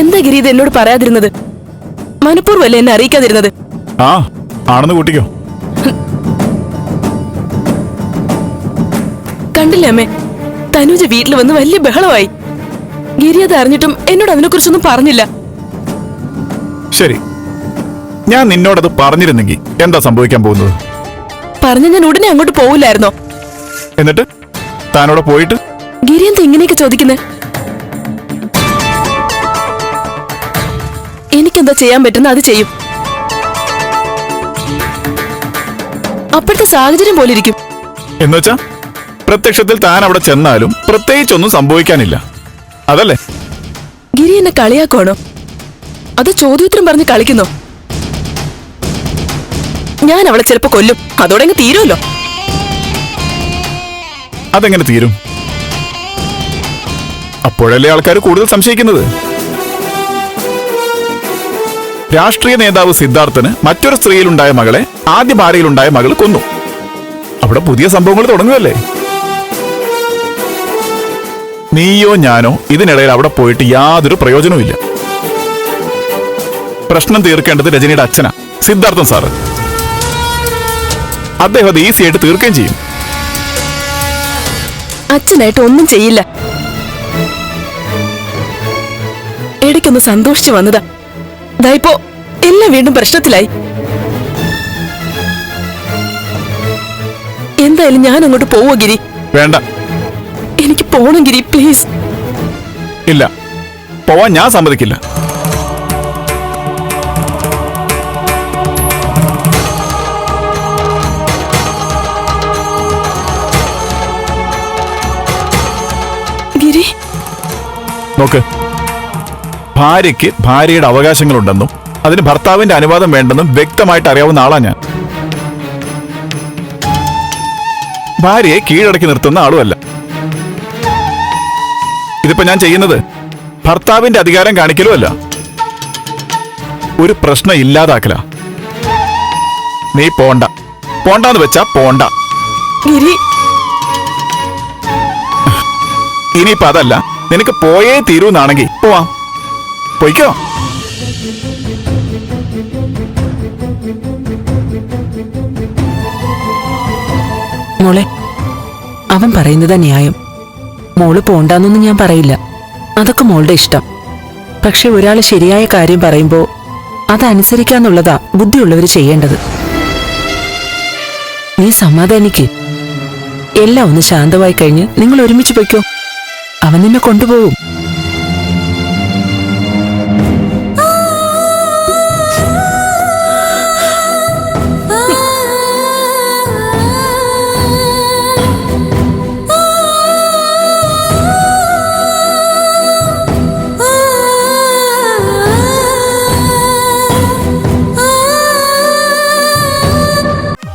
എന്താ ഗിരി ഇത് എന്നോട് പറയാതിരുന്നത്? മനഃപൂർവമല്ലേ എന്നെ അറിയിക്കാതിരുന്നത്? ആ ആണെന്ന് കൂട്ടിക്കോ. കണ്ടില്ലേ അമ്മേ തനുജ വീട്ടിൽ വന്ന് വലിയ ബഹളമായി. ഗിരി അത് അറിഞ്ഞിട്ടും എന്നോട് അതിനെക്കുറിച്ചൊന്നും പറഞ്ഞില്ല. ശരി. ഞാൻ നിന്നോടത് പറഞ്ഞിരുന്നെങ്കിൽ എന്താ സംഭവിക്കാൻ പോകുന്നത്? പറഞ്ഞ ഞാൻ ഉടനെ അങ്ങോട്ട് പോവില്ലായിരുന്നോ? എന്നിട്ട്? താനോടെ പോയിട്ട്? ഗിരി എന്താ ഇങ്ങനെയൊക്കെ ചോദിക്കുന്നേ? എനിക്കെന്താ ചെയ്യാൻ പറ്റുന്ന അത് ചെയ്യും. അപ്പോഴത്തെ സാഹചര്യം പോലെ ഇരിക്കും. എന്നുവെച്ചാ പ്രത്യക്ഷത്തിൽ താൻ അവിടെ ചെന്നാലും പ്രത്യേകിച്ചൊന്നും സംഭവിക്കാനില്ല. അതല്ലേ? ഗിരി എന്നെ കളിയാക്കുവാണോ? അത് ചോദ്യോത്തരം പറഞ്ഞ് കളിക്കുന്നോ? ഞാൻ അവളെ ചിലപ്പോ കൊല്ലും. അതോടെ അങ്ങ് തീരുമല്ലോ അതെങ്ങനെ തീരും? അപ്പോഴല്ലേ ആൾക്കാർ കൂടുതൽ സംശയിക്കുന്നത്? രാഷ്ട്രീയ നേതാവ് സിദ്ധാർത്ഥന് മറ്റൊരു സ്ത്രീയിലുണ്ടായ മകളെ ആദ്യ ഭാര്യയിലുണ്ടായ മകൾ കൊന്നു. അവിടെ പുതിയ സംഭവങ്ങൾ തുടങ്ങുകയല്ലേ? നീയോ ഞാനോ ഇതിനിടയിൽ അവിടെ പോയിട്ട് യാതൊരു പ്രയോജനവുമില്ല. പ്രശ്നം തീർക്കേണ്ടത് രജനിയുടെ അച്ഛനാ സിദ്ധാർത്ഥൻ സാറ്. അദ്ദേഹം അത് ഈസി ആയിട്ട് തീർക്കുകയും ചെയ്യും. അച്ഛനായിട്ട് ഒന്നും ചെയ്യില്ല. ഇടയ്ക്കൊന്ന് സന്തോഷിച്ചു വന്നതാ. ദായിപ്പോ എല്ലാം വീണ്ടും പ്രശ്നത്തിലായി. എന്തായാലും ഞാൻ അങ്ങോട്ട് പോവോ ഗിരി? വേണ്ട. എനിക്ക് പോണം ഗിരി പ്ലീസ്. ഇല്ല. പോവാൻ ഞാൻ സമ്മതിക്കില്ല. ഗിരി? നോക്ക്. ഭാര്യയ്ക്ക് ഭാര്യയുടെ അവകാശങ്ങളുണ്ടെന്നും അതിന് ഭർത്താവിന്റെ അനുവാദം വേണ്ടെന്നും വ്യക്തമായിട്ട് അറിയാവുന്ന ആളാണ് ഞാൻ. ഭാര്യയെ കീഴടക്കി നിർത്തുന്ന ആളുമല്ല ഇതിപ്പോ ഞാൻ ചെയ്യുന്നത് ഭർത്താവിന്റെ അധികാരം കാണിക്കലുമല്ല ഒരു പ്രശ്നം ഇല്ലാതാക്കല. നീ പോണ്ട. പോണ്ടെന്ന് വെച്ചാ പോണ്ട. ഇനിയിപ്പോ അതല്ല. നിനക്ക് പോയേ തീരൂന്നാണെങ്കിൽ പോവാം. പൊയ്ക്കോ. മോളെ അവൻ പറയുന്നത് ന്യായം. മോൾ പോണ്ടാന്നൊന്നും ഞാൻ പറയില്ല. അതൊക്കെ മോളുടെ ഇഷ്ടം. പക്ഷെ ഒരാൾ ശരിയായ കാര്യം പറയുമ്പോ അതനുസരിക്കാന്നുള്ളതാ ബുദ്ധിയുള്ളവര് ചെയ്യേണ്ടത്. നീ സമാധാനിക്ക്. എല്ലാം ഒന്ന് ശാന്തമായി കഴിഞ്ഞ് നിങ്ങൾ ഒരുമിച്ച് പൊയ്ക്കോ. അവൻ നിന്നെ കൊണ്ടുപോകും.